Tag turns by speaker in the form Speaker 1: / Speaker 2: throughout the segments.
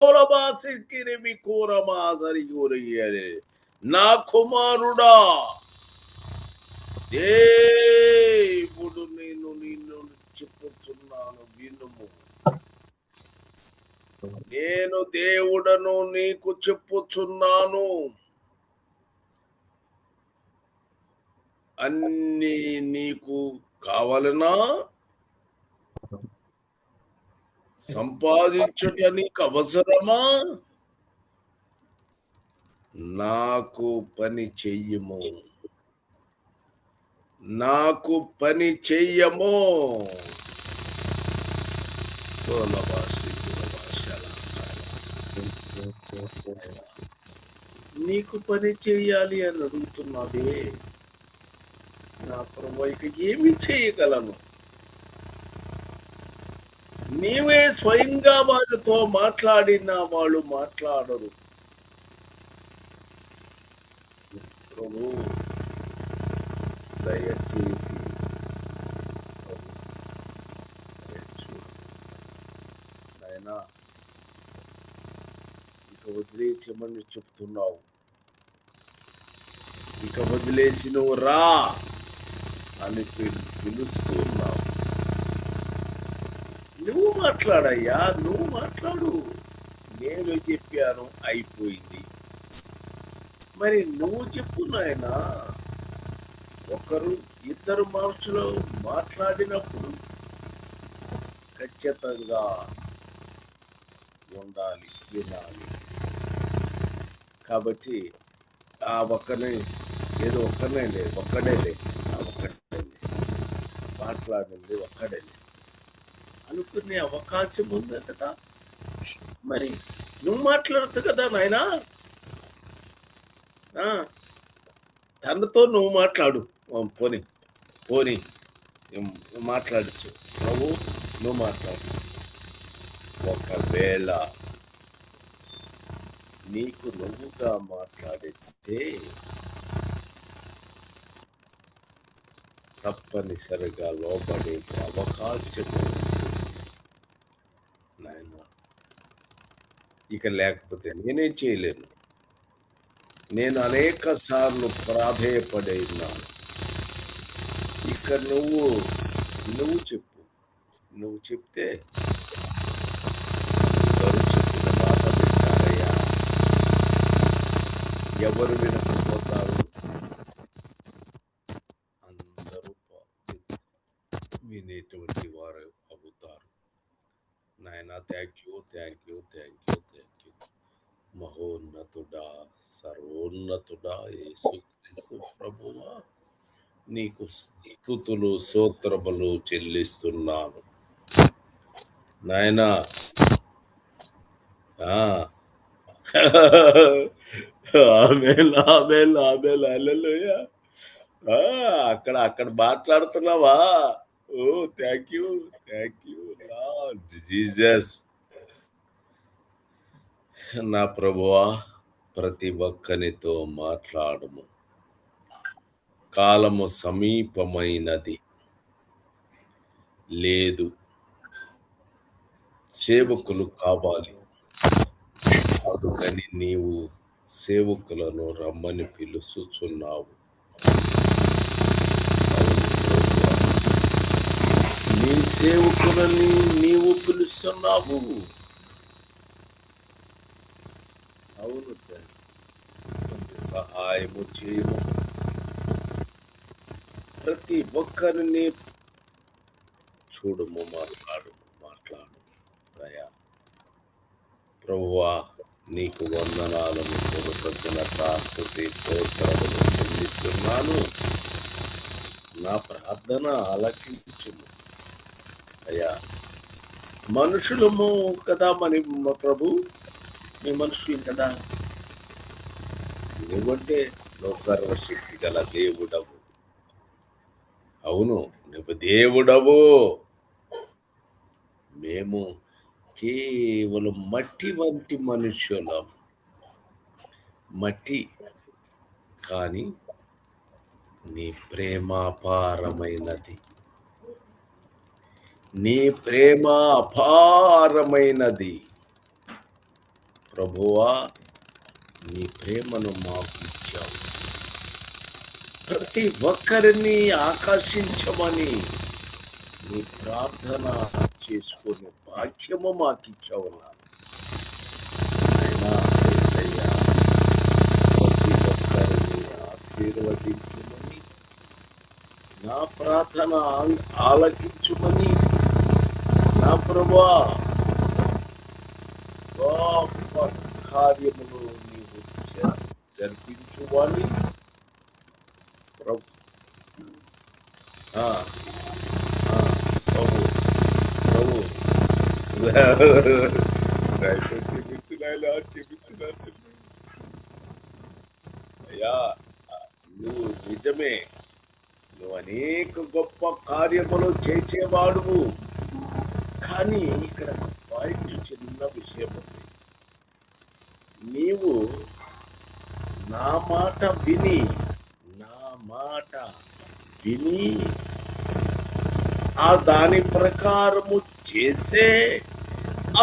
Speaker 1: కోలమాసిక్కిరిమి కూరమాసరి కూరయ్యాలి నా కుమారుడా దేవుడు నేను నిన్ను చెప్పుతున్నాను వినుము నేను దేవుడను నీకు చెప్పుచున్నాను. అన్ని నీకు కావాలనా? సంపాదించుట నీకు అవసరమా? నాకు పని చెయ్యము. నాకు పని చెయ్యము. నీకు పని చేయాలి అని అడుగుతున్నావే నా ప్రభు ఇక ఏమి చేయగలను నీవే స్వయంగా వాళ్ళతో మాట్లాడిన వాళ్ళు మాట్లాడరు. ప్రభు దయచేసి ప్రభు, ఇక వదిలేసేమని చెప్తున్నావు? ఇక వదిలేసి నువ్వు రా అని పిలుస్తున్నావు. నువ్వు మాట్లాడయ్యా నువ్వు మాట్లాడు. నేను చెప్పాను అయిపోయింది. మరి నువ్వు చెప్పు నాయన. ఒకరు ఇద్దరు మనుషులు మాట్లాడినప్పుడు ఖచ్చితంగా ఉండాలి వినాలి. కాబట్టి ఆ ఒక్కనే ఏదో ఒక్కనే లేదు ఒక్కడే లేదు ఆ ఒక్కడే మాట్లాడింది ఒక్కడే అనుకునే అవకాశం ఉంది కదా మరి నువ్వు మాట్లాడచ్చు కదా నాయనా? ఆ, తనతో నువ్వు మాట్లాడు. పోని పోనీ పోనీ మాట్లాడచ్చు. నువ్వు నువ్వు మాట్లాడు. ఒకవేళ నీకు నువ్వుగా మాట్లాడితే తప్పనిసరిగా లోబడే అవకాశం ఉంది. నాయనా ఇక లేకపోతే నేనేం చేయలేను. నేను అనేక సార్లు ప్రాధేయపడే ఉన్నాను ఇక నువ్వు నువ్వు చెప్పు. నువ్వు చెప్తే ఎవరు చెప్పిన మాట వింటారయ్యా? ఎవరు వినకుండా అందరూ పా- వినేటువంటి వారు అవుతారు నాయన thank you thank you thank you thank you మహోన్నతుడా సర్వోన్నతుడా యేసుక్రీస్తు ప్రభువా? నీకు స్థుతులు సూత్రములు చెల్లిస్తున్నాను. నాయనా. అక్కడ అక్కడ మాట్లాడుతున్నావా? ఓ thank you thank you. Jesus. నా ప్రభువా ప్రతి ఒక్కనితో మాట్లాడము. కాలము సమీపమైనది. లేదు. సేవకులు కావాలి. అందుకని నీవు సేవకులను రమ్మని పిలుచుచున్నావు. నీ సేవకులని నీవు పిలుస్తున్నావు. అవును సహాయము చేయము. ప్రతి ఒక్కరిని చూడము మాట్లాడు మాట్లాడు దయా. ప్రభువా నీకు వందనాలను కృతజ్ఞత స్థుతి స్తోత్రములు చెల్లిస్తున్నాను. నా ప్రార్థన ఆలకించుము. అయ్యా మనుషులము కదా మరి మా ప్రభు? మీ మనుషులు కదా? నువ్వంటే నువ్వు సర్వశక్తి గల దేవుడవు. అవును నువ్వు దేవుడవు. మేము కేవలం మట్టి వంటి మనుష్యులం మట్టి కానీ నీ ప్రేమ అపారమైనది నీ ప్రేమ అపారమైనది ప్రభువా నీ ప్రేమను మాకు ఇచ్చావు ప్రతి ఒక్కరిని ఆకర్షించమని నీ ప్రార్థన చేసుకునే భాగ్యము మాకు ఇచ్చావు ప్రతి ఒక్కరిని ఆశీర్వదించుమని నా ప్రార్థన ఆలకించుమని నా ప్రభా గొప్ప కార్యములు నీవు జ- ప్రభు ప్రభు అయ్యా నువ్వు నిజమే నువ్వు అనేక గొప్ప కార్యములు చేసేవాడువు కానీ ఇక్కడ పాయింట్ చిన్న విషయం ఉంది నీవు నా మాట విని నా మాట విని ఆ దాని ప్రకారము చేసే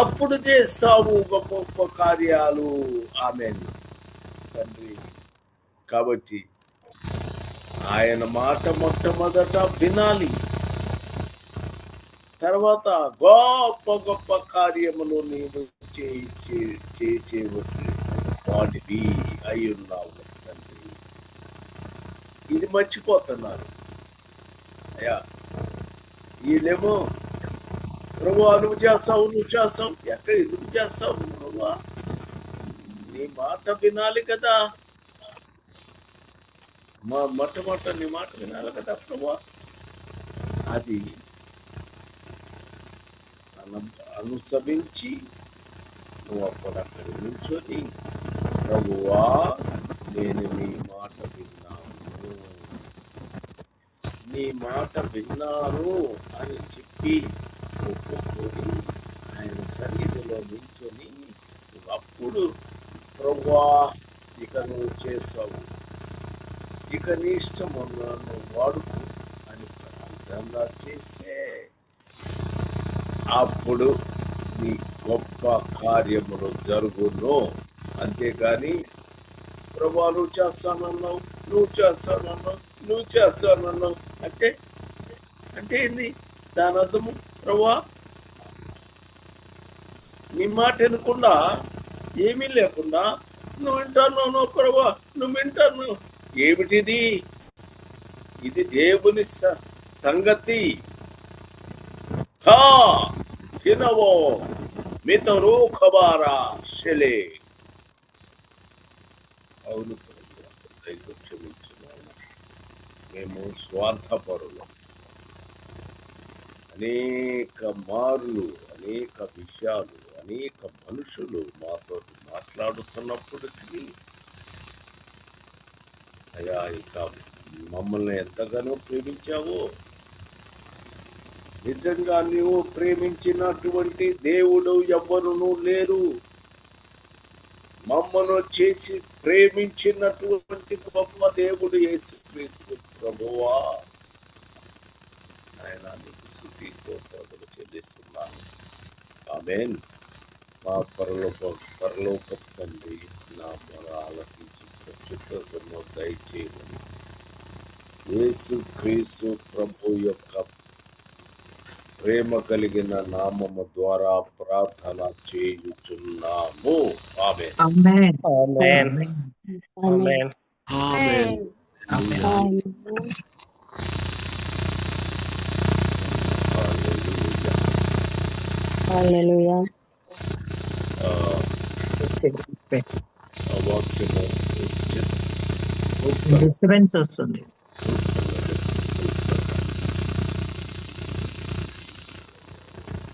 Speaker 1: అప్పుడు చేస్తావు గొప్ప గొప్ప కార్యాలు. ఆమె తండ్రి కాబట్టి ఆయన మాట మొట్టమొదట వినాలి. తర్వాత గొప్ప గొప్ప కార్యములు నీవు చేసేవచ్చు వాటివి అయి ఉన్నావు తండ్రి. ఇది మర్చిపోతున్నారు. అయ్యా వీళ్ళేమో ప్రభు నువ్వు చేస్తావు నువ్వు చేస్తావు ఎక్కడ ఎందుకు చేస్తావు ప్రభు? నీ మాట వినాలి కదా. మా మొట్టమొదట నీ మాట వినాలి కదా ప్రభు. అది అనుసరించి నువ్వు అప్పుడు అక్కడ నిల్చొని ప్రభువా నేను నీ మాట విన్నాను. నీ మాట విన్నాను అని చెప్పి ఒప్పుకొని ఆయన సన్నిధిలో నిల్చొని అప్పుడు ప్రభువా ఇక నువ్వు చేసావు ఇక నీ ఇష్టం నన్ను వాడుకు అని ప్రార్థన చేసే. అప్పుడు నీ గొప్ప కార్యములు జరుగును. అంతేగాని ప్రభా నువ్వు చేస్తానన్నావు నువ్వు చేస్తానన్నావు నువ్వు చేస్తానన్నావు. అంటే అంటే ఏంది? దాని అర్థము ప్రభా నీ మాట వినకుండా ఏమీ లేకుండా నువ్వు వింటాను ప్రభా నువ్వు వింటాను ఏమిటిది? ఇది దేవుని సంగతి. కా వినవో మితరు ఖబారా శలే. అవును. మేము స్వార్థపరులు. అనేక మార్లు అనేక విషయాలు అనేక మనుషులు మాతో మాట్లాడుతున్నప్పటికీ అయ్యా ఇక మమ్మల్ని ఎంతగానో ప్రేమించావో నిజంగా నీవు ప్రేమించినటువంటి దేవుడు ఎవ్వరును లేరు. మమ్మను చేసి ప్రేమించినటువంటి గొప్ప దేవుడు యేసుక్రీస్తు ప్రభువా. ఆయన నీకు స్థుతి స్తోత్రములు చెల్లిస్తున్నాను. ఆమెన్. మా పరలోక పరలోక తండ్రి నా మొర ఆలకించి ప్రత్యుత్తరము దయచేయమని. యేసు క్రీస్తు ప్రభు యొక్క ప్రేమ కలిగిన నామము ద్వారా ప్రార్థన చేయుచున్నాము. ఆమె
Speaker 2: Amen.
Speaker 3: Amen.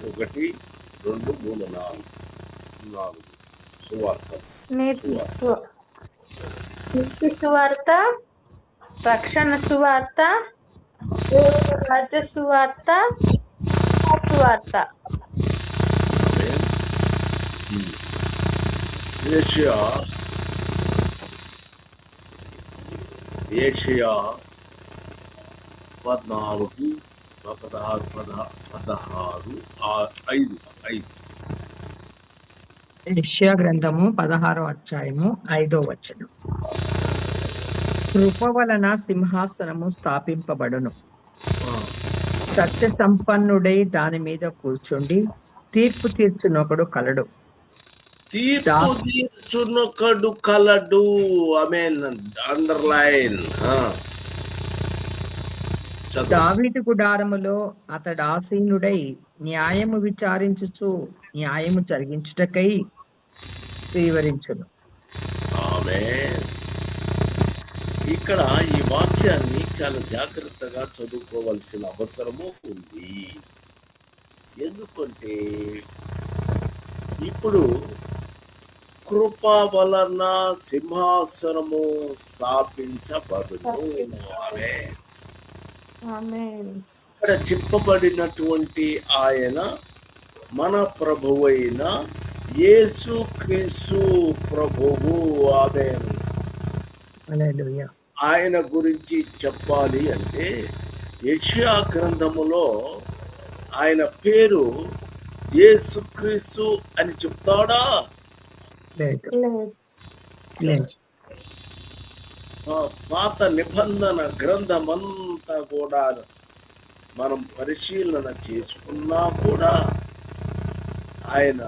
Speaker 1: ఒకటి రెండు మూడు నాలుగు. నాలుగు. సువార్త.
Speaker 4: నీతి సువార్త. రక్షణ సువార్త రాజ్య సువార్త సువార్త.
Speaker 1: ఏషియా. ఏషియా. పద్నాలుగు. పదహారు పద పదహారు ఐదు ఐదు.
Speaker 2: యెషయా గ్రంథము పదహారో అధ్యాయము ఐదో వచనం. కృప వలన సింహాసనము స్థాపింపబడును. సత్య సంపన్నుడై దాని మీద కూర్చుండి తీర్పు తీర్చునొకడు కలడు.
Speaker 1: తీర్పు తీర్చునొకడు కలడు. ఐ మీన్ అండర్లైన్
Speaker 2: దావీదు గుడారములో అతడు ఆసీనుడై న్యాయము విచారించుచు న్యాయము జరిగించుటకై వివరించును.
Speaker 1: ఆమె ఇక్కడ ఈ వాక్యాన్ని చాలా జాగ్రత్తగా చదువుకోవలసిన అవసరము ఉంది. ఎందుకంటే ఇప్పుడు కృప వలన సింహాసనము స్థాపించబడును. ఆమె ఇక్కడ చెప్పబడినటువంటి ఆయన మన ప్రభువైన యేసు క్రీస్తు ప్రభువు. ఆమె
Speaker 2: హల్లెలూయా.
Speaker 1: ఆయన గురించి చెప్పాలి అంటే యెషయా గ్రంథములో ఆయన పేరు యేసుక్రీస్తు అని చెప్తాడా?
Speaker 2: లేదు.
Speaker 4: లేదు.
Speaker 2: లేదు.
Speaker 1: ఆ పాత నిబంధన గ్రంథమంతా కూడా మనం పరిశీలన చేసుకున్నా కూడా ఆయన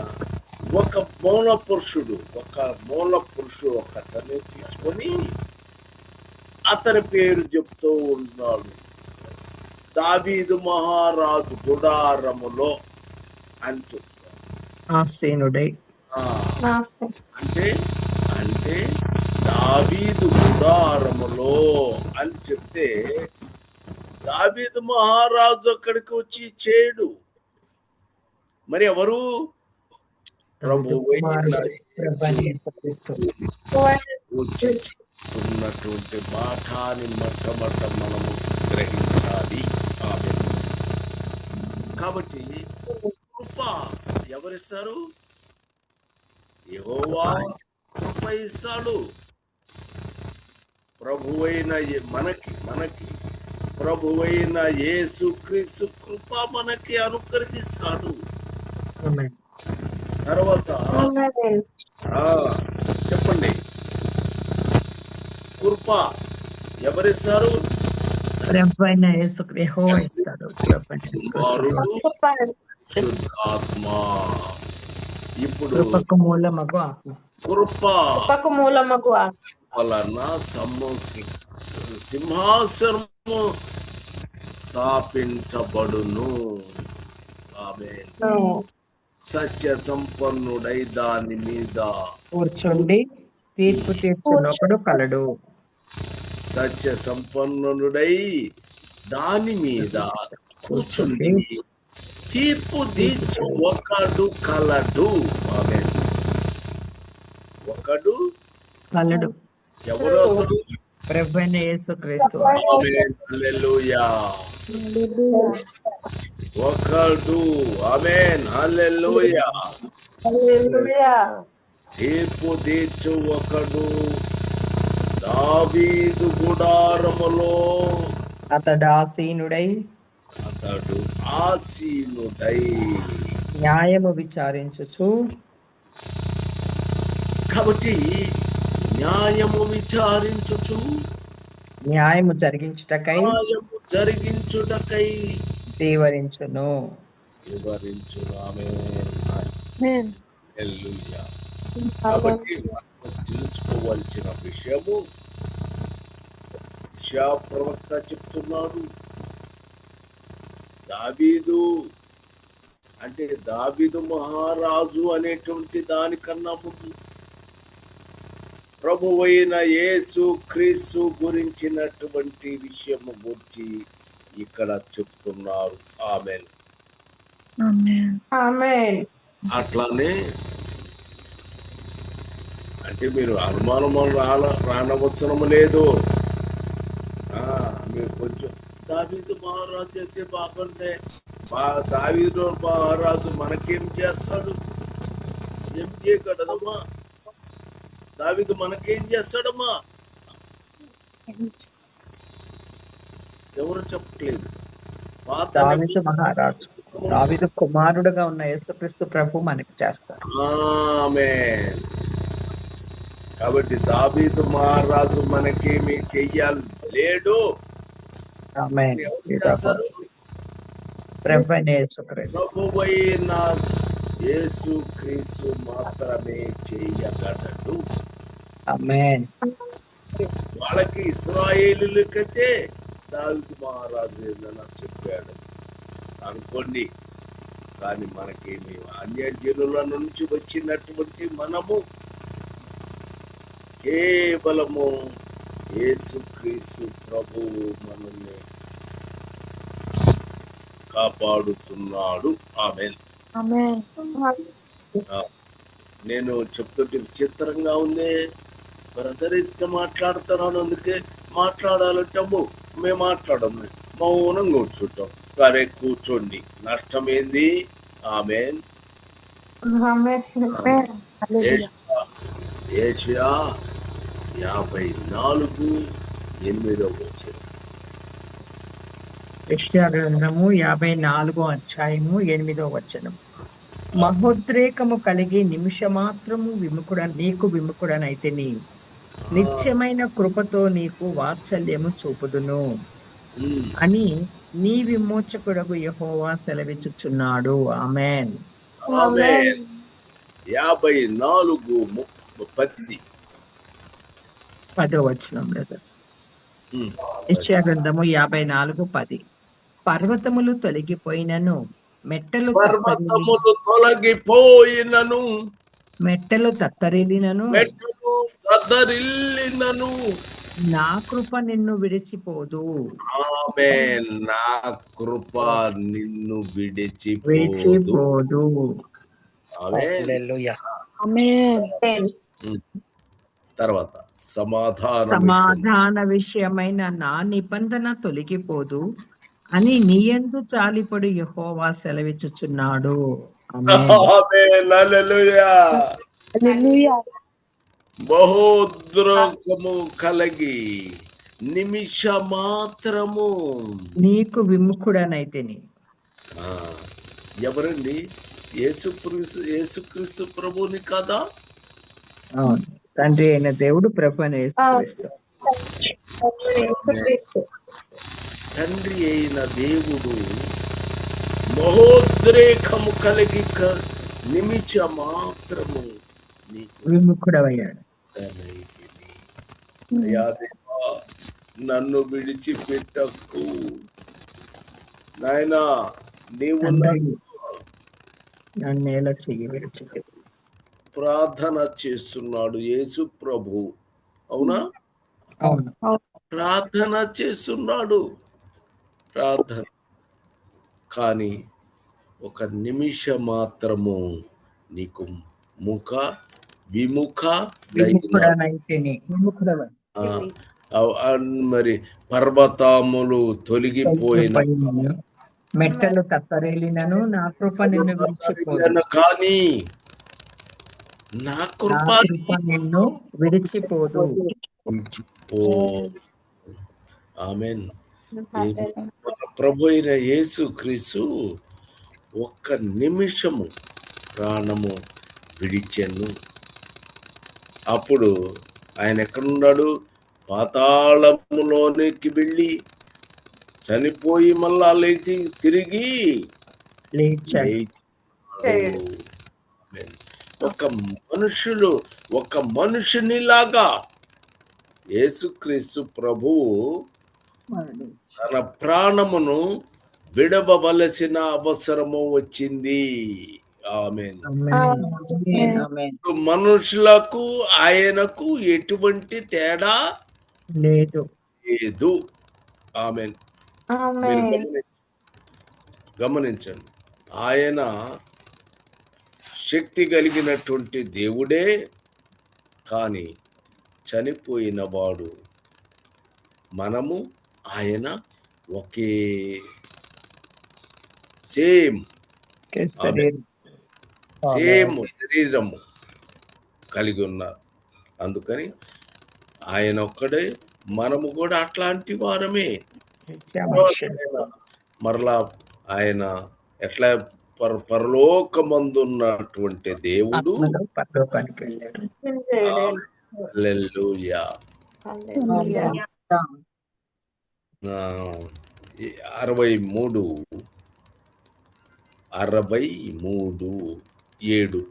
Speaker 1: ఒక మూల పురుషుడు ఒక మూల పురుషుడు ఒక అతన్ని తీసుకొని అతని పేరు చెప్తూ ఉన్నాడు. దావీదు మహారాజు గుడారములో అని చెప్తాడు. అంటే అంటే దావీదు గుడారములో అని చెప్తే దావీదు మహారాజు అక్కడికి వచ్చి చేయడు మరి ఎవరు? ఉన్నటువంటి మాఠాన్ని మొట్టమొదట మనము గ్రహించాలి. ఆమె కాబట్టి కృప ఎవరిస్తారు? యెహోవా కృప ఇస్తాడు. ప్రభువైన ఏ- మనకి మనకి. ప్రభువైన యేసు క్రీస్తు కృప మనకి అనుగ్రహిస్తాడు. తర్వాత చెప్పండి. కృప ఎవరిస్తారు? ఇప్పుడు
Speaker 2: కృపకు మూలమగు ఆత్మ.
Speaker 1: కృప
Speaker 4: కృపకు మూలమగు ఆత్మ.
Speaker 1: వలన సింహాసనము స్థాపించబడును. సత్య సంపన్నుడై దాని మీద
Speaker 2: కూర్చుండి తీర్పు తీర్చునొకడు కలడు.
Speaker 1: సత్య సంపన్నుడై దాని మీద కూర్చుండి తీర్పు తీర్చు. ఒకడు కలడు. ఒకడు
Speaker 2: కలడు.
Speaker 1: ఎవరు
Speaker 2: ప్రభువైన యేసుక్రీస్తు.
Speaker 1: ఆమేన్. హల్లెలూయా. ఒకడు. ఆమెన్. హల్లెలూయా.
Speaker 4: హల్లెలూయా.
Speaker 1: తీర్పు తీర్చు ఒకడు. దావీదు గుడారములో.
Speaker 2: అతడు ఆసీనుడై.
Speaker 1: అతడు ఆసీనుడై.
Speaker 2: న్యాయము విచారించుచు.
Speaker 1: కాబట్టి న్యాయము విచారించుచు.
Speaker 2: న్యాయము జరిగించుటకై
Speaker 1: న్యాయము జరిగించుటకై.
Speaker 2: తీవరించును
Speaker 1: వివరించు ఆమేన్. హల్లెలూయా. కాబట్టి మనం తెలుసుకోవాల్సిన విషయము ప్రవక్త చెప్తున్నాడు. దావీదు అంటే దావీదు మహారాజు అనేటువంటి దానికన్నా ముందు ప్రభువైన యేసు క్రీస్తు గురించినటువంటి విషయము గురించి ఇక్కడ చెప్తున్నారు. ఆమె
Speaker 4: ఆమేన్.
Speaker 1: అట్లానే అంటే మీరు అనుమానం రాన రానవసరం లేదు. ఆ, మీరు కొంచెం దావీదు మహారాజు అయితే బాగుంటే బా దావీదు మహారాజు మనకేం చేస్తాడు? ఏం చేయగలదమ్మా దావీదు మనకేం చేస్తాడమ్మా? ఎవరు చెప్పట్లేదు.
Speaker 2: మహారాజు. దావీదు కుమారుడుగా ఉన్న యేసుక్రీస్తు ప్రభు మనకి చేస్తారు
Speaker 1: కాబట్టి దావీదు మహారాజు మనకేమి చెయ్యాలి లేడు?
Speaker 2: ప్రభు.
Speaker 1: ప్రభువైన యేసు క్రీస్తు మాత్రమే చేయగలడు
Speaker 2: ఆమేన్
Speaker 1: వాళ్ళకి ఇస్రాయేలులకైతే దావిదు మహారాజు ఏదైనా చెప్పాడు. అనుకోండి. కానీ మనకేమి అన్యజనుల నుంచి వచ్చినటువంటి మనము కేవలము యేసుక్రీస్తు ప్రభువు మనల్ని కాపాడుతున్నాడు. ఆమె నేను చెప్తుంటే విచిత్రంగా ఉంది. బ్రదర్ ఇట్లా మాట్లాడుతున్నాను అందుకే మాట్లాడాలంటే అమ్మో మేము మాట్లాడము. మౌనం కూర్చుంటాం. సరే కూర్చోండి. నష్టం ఏంది ఆమె ఏషియా. యాభై నాలుగు ఎనిమిదవ
Speaker 2: యెషయా గ్రంథము యాభై నాలుగో అధ్యాయము ఎనిమిదో వచనం. మహోద్రేకము కలిగి నిమిషమాత్రము విముకుడ నీకు విముకుడనైతే నీ నిత్యమైన కృపతో నీకు వాత్సల్యము చూపుదును. అని నీ విమోచకుడకు యెహోవా సెలవిచ్చుచున్నాడు. ఆమెన్.
Speaker 1: యాభై నాలుగు పది.
Speaker 2: పదో వచనం లేదా
Speaker 1: ఉమ్.
Speaker 2: యెషయా గ్రంథము యాభై నాలుగు పది. పర్వతములు తొలగిపోయినను మెట్టలు
Speaker 1: పర్వతములు తొలగిపోయినను
Speaker 2: మెట్టలు తత్తరిల్లినను
Speaker 1: మెట్టలు కదరిల్లినను
Speaker 2: నా కృప నిన్ను విడిచిపోదు.
Speaker 1: ఆమె నా కృప నిన్ను విడిచిపోదు. తర్వాత సమాధానం
Speaker 2: సమాధాన విషయమైన నా నిబంధన తొలగిపోదు అని నీయందు చాలిపడు యెహోవా సెలవిచ్చుచున్నాడు.
Speaker 1: బహోద్రోకము కలిగి నిమిష మాత్రము
Speaker 2: నీకు విముఖుడనైతేని.
Speaker 1: ఎవరండి? యేసుక్రీస్తు యేసుక్రీస్తు ప్రభుని కదా?
Speaker 2: అవును. తండ్రి అయిన దేవుడు ప్రభు అని
Speaker 1: తండ్రి అయిన దేవుడు మహోద్రేకము కలిగి నిమిష మాత్రము
Speaker 2: విముఖుడవయ్యాడు
Speaker 1: నన్ను విడిచిపెట్టకు. నాయనా నీవు ప్రార్థన చేస్తున్నాడు యేసు ప్రభు. అవును. ప్రార్థన చేస్తున్నాడు. ప్రార్థన. కానీ ఒక నిమిషం మాత్రము నీకు ముఖ విముఖ మరి పర్వతములు తొలగిపోయిన
Speaker 2: మెట్టలు తత్తరేలినను. నా కృప నిన్ను విడిచిపోదు.
Speaker 1: కానీ నా కృప
Speaker 2: నిన్ను విడిచిపోదు.
Speaker 1: ఆమెన్. ప్రభు అయిన యేసు క్రీస్తు ఒక్క నిమిషము ప్రాణము విడిచెను. అప్పుడు ఆయన ఎక్కడున్నాడు పాతాళములోనికి వెళ్ళి చనిపోయి మళ్ళా లేచి తిరిగి. ఒక మనుషులు ఒక మనుషునిలాగా యేసుక్రీస్తు ప్రభువు తన ప్రాణమును విడవవలసిన అవసరము వచ్చింది. మనుషులకు ఆయనకు ఎటువంటి తేడా
Speaker 2: లేదు.
Speaker 1: లేదు. ఆమె గమనించండి. ఆయన శక్తి కలిగినటువంటి దేవుడే కానీ చనిపోయిన వాడు మనము ఆయన ఒకే. సేమ్. సేమ్ శరీరము కలిగి ఉన్నారు అందుకని ఆయన ఒక్కడే మనము కూడా అట్లాంటి వారమే. మరలా ఆయన ఎట్లా పర పరలోకమందున్నటువంటి దేవుడు అరవై మూడు. అరవై మూడు. ఏడు.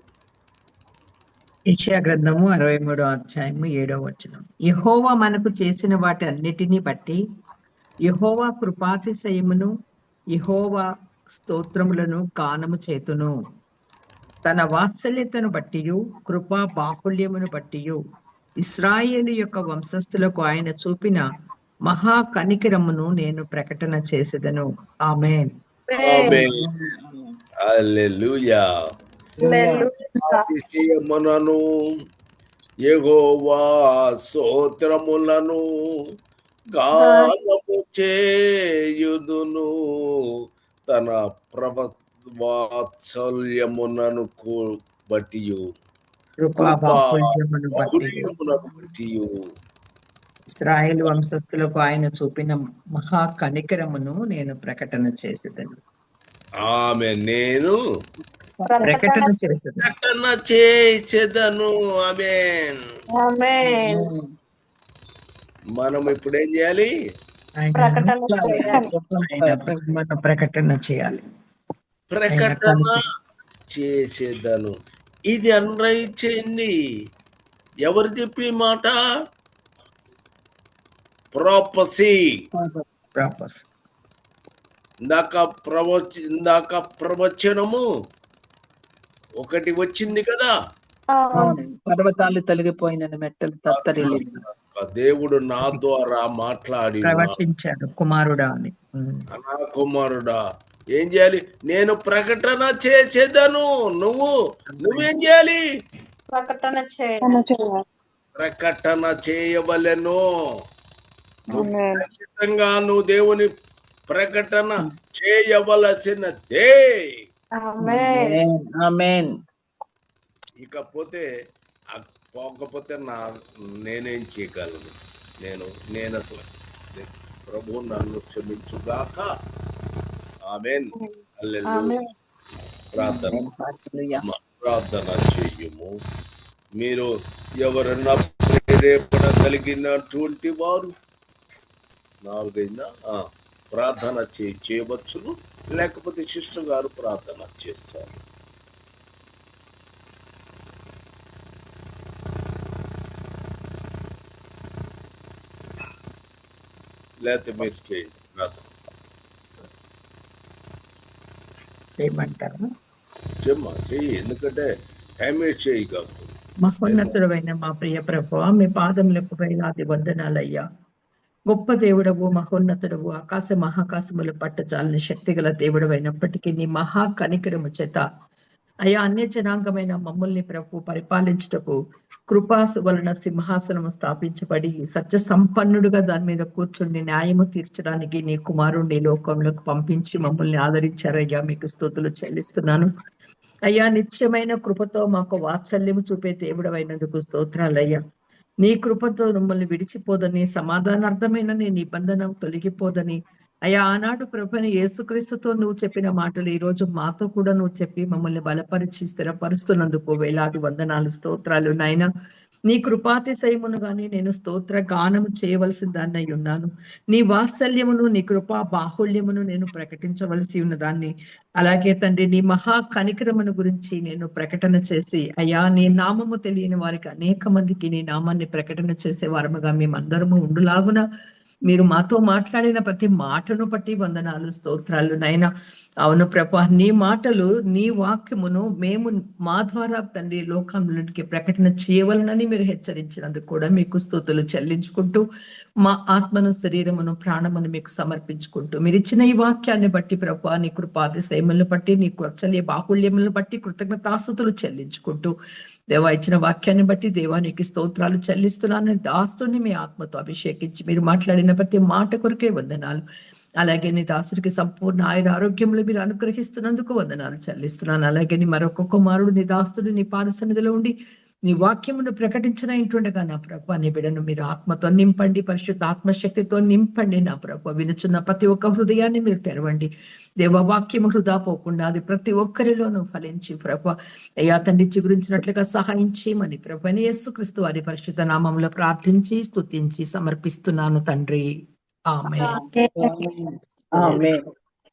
Speaker 2: గ్రంథము అరవై మూడో అధ్యాయము ఏడో వచనం. యెహోవా మనకు చేసిన వాటి అన్నిటినీ బట్టి యెహోవా కృపాతిశయమును యెహోవా స్తోత్రములను గానము చేతును. తన వాత్సల్యతను బట్టియు కృపా బాహుల్యమును బట్టియు ఇస్రాయేలు యొక్క వంశస్థులకు ఆయన చూపిన మహా కనికరమును నేను ప్రకటన చేసేదను. ఆమెన్.
Speaker 1: అతిశయమునను యెహోవా స్తోత్రములను గానము చేయుదును. తన ప్రభ వాత్సల్యమునను కూ- బట్టియు.
Speaker 2: కృపా బాహుల్యమును బట్టియు
Speaker 1: బాహుల్యమునను బట్టియు.
Speaker 2: ఇస్రాయేల్ వంశస్థులకు ఆయన చూపిన మహా కనికరమును నేను ప్రకటన చేసేదను.
Speaker 1: ఆమె నేను
Speaker 2: ప్రకటన చేసేదను
Speaker 1: ప్రకటన చేసేదను ఆమెన్. మనం ఇప్పుడు ఏం చేయాలి
Speaker 4: ప్రకటన చేయాలి.
Speaker 2: ప్రకటన చేయాలి.
Speaker 1: ప్రకటన చేసేదను ఇది అన్వయించండి ఎవరు చెప్పి మాట? ప్రాపసీ.
Speaker 2: ప్రాపస్.
Speaker 1: ఇందాక ప్రవచ ఇందాక ప్రవచనము ఒకటి వచ్చింది కదా.
Speaker 3: పర్వతాలు తొలగిపోయిన మెట్టలు తత్తరిల్లి.
Speaker 1: ఆ దేవుడు నా ద్వారా మాట్లాడి
Speaker 2: ప్రవచించాడు కుమారుడా అని.
Speaker 1: నా కుమారుడా ఏం చేయాలి? నేను ప్రకటన చేసేదను నువ్వు నువ్వేం చేయాలి?
Speaker 4: ప్రకటన చేయాలి.
Speaker 1: ప్రకటన చేయవలెను. నువ్వు ఖచ్చితంగా నువ్వు దేవుని ప్రకటన చేయవలసినదే. ఇకపోతే పోకపోతే నా నేనేం చేయగలను? నేను నేను అసలు ప్రభు నన్ను క్షమించుగాక. ఆమెన్ ప్రార్థన ప్రార్థన చెయ్యము మీరు ఎవరన్నా ప్రేరేపణ కలిగినటువంటి వారు నాలుగైందా? ఆ, ప్రార్థన చే చేయవచ్చును. లేకపోతే సిస్టర్ గారు ప్రార్థన చేస్తారు. లేకపోతే మీరు చేయండి.
Speaker 2: చేయమంటారు
Speaker 1: చెమ్మా చెయ్యి ఎందుకంటే వేస్ట్ చేయి కాదు
Speaker 2: మహోన్నతుడమైన మా ప్రియ ప్రభు మీ పాదములకు వేలాది వందనాలయ్యా. గొప్ప దేవుడవు మహోన్నతుడవు ఆకాశ మహాకాశములు పట్టచాలని శక్తి గల దేవుడు అయినప్పటికీ నీ మహా కనికరము చేత అయా అన్య జనాంగమైన మమ్మల్ని ప్రభు పరిపాలించుటకు కృపాసు వలన సింహాసనము స్థాపించబడి సత్య సంపన్నుడుగా దాని మీద కూర్చుని న్యాయము తీర్చడానికి నీ కుమారుణ్ణి లోకంలోకి పంపించి మమ్మల్ని ఆదరించారయ్యా. మీకు స్థుతులు చెల్లిస్తున్నాను. అయ్యా నిత్యమైన కృపతో మాకు వాత్సల్యము చూపే దేవుడవైనందుకు స్తోత్రాలయ్యా. నీ కృపతో మమ్మల్ని విడిచిపోదని సమాధానార్థమైన నీ నిబంధన తొలగిపోదని. అయ్యా ఆనాడు ప్రభుని యేసుక్రీస్తుతో నువ్వు చెప్పిన మాటలు ఈ రోజు మాతో కూడా నువ్వు చెప్పి మమ్మల్ని బలపరిచి స్థిరపరుస్తున్నందుకు వేలాది వందనాలు స్తోత్రాలు నాయన. నీ కృపాతిశయమును గాని నేను స్తోత్ర గానము చేయవలసిన దాన్ని ఉన్నాను. నీ వాత్సల్యమును నీ కృపా బాహుల్యమును నేను ప్రకటించవలసి ఉన్నదాన్ని. అలాగే తండ్రి నీ మహా కనికరమును గురించి నేను ప్రకటన చేసి అయ్యా నీ నామము తెలియని వారికి అనేక మందికి నీ నామాన్ని ప్రకటన చేసే వారముగా మేమందరము ఉండులాగున మీరు మాతో మాట్లాడిన ప్రతి మాటను బట్టి వందనాలు స్తోత్రాలు. నాయన అవును ప్రభా నీ మాటలు నీ వాక్యమును మేము మా ద్వారా తండ్రి లోకంలోకి ప్రకటన చేయవలనని మీరు హెచ్చరించినందుకు కూడా మీకు స్తుతులు చెల్లించుకుంటూ మా ఆత్మను శరీరమును ప్రాణమును మీకు సమర్పించుకుంటూ. మీరు ఇచ్చిన ఈ వాక్యాన్ని బట్టి ప్రభు నీ కృపాదిశయములను బట్టి నీ వాత్సల్య బాహుళ్యములను బట్టి కృతజ్ఞతాస్తుతులు చెల్లించుకుంటూ. దేవా ఇచ్చిన వాక్యాన్ని బట్టి దేవానికి స్తోత్రాలు చెల్లిస్తున్నాను. దాస్తుని మీ ఆత్మతో అభిషేకించి మీరు మాట్లాడిన ప్రతి మాట కొరకే వందనాలు. అలాగే నీ దాసుడికి సంపూర్ణ ఆయన ఆరోగ్యంలో మీరు అనుగ్రహిస్తున్నందుకు వందనాలు చెల్లిస్తున్నాను. అలాగే నీ మరొక కుమారుడు నీ దాస్తుడు నీ పాదసన్నిధిలో ఉండి నీ వాక్యమును ప్రకటించిన ఇంటుండగా నా ప్రభు? నీ బిడను మీరు ఆత్మతో నింపండి పరిశుద్ధ ఆత్మశక్తితో నింపండి నా ప్రభు. వినుచున్న ప్రతి ఒక్క హృదయాన్ని మీరు తెరవండి. దేవ వాక్యము హృదా పోకుండా అది ప్రతి ఒక్కరిలోనూ ఫలించి ప్రభు. అయ్యా తండ్రి చిగురించినట్లుగా సహాయం చేయమని ప్రభు. యేసుక్రీస్తు వారి పరిశుద్ధ నామంలో ప్రార్థించి స్తుతించి సమర్పిస్తున్నాను తండ్రి. ఆమె
Speaker 3: ఆమేన్.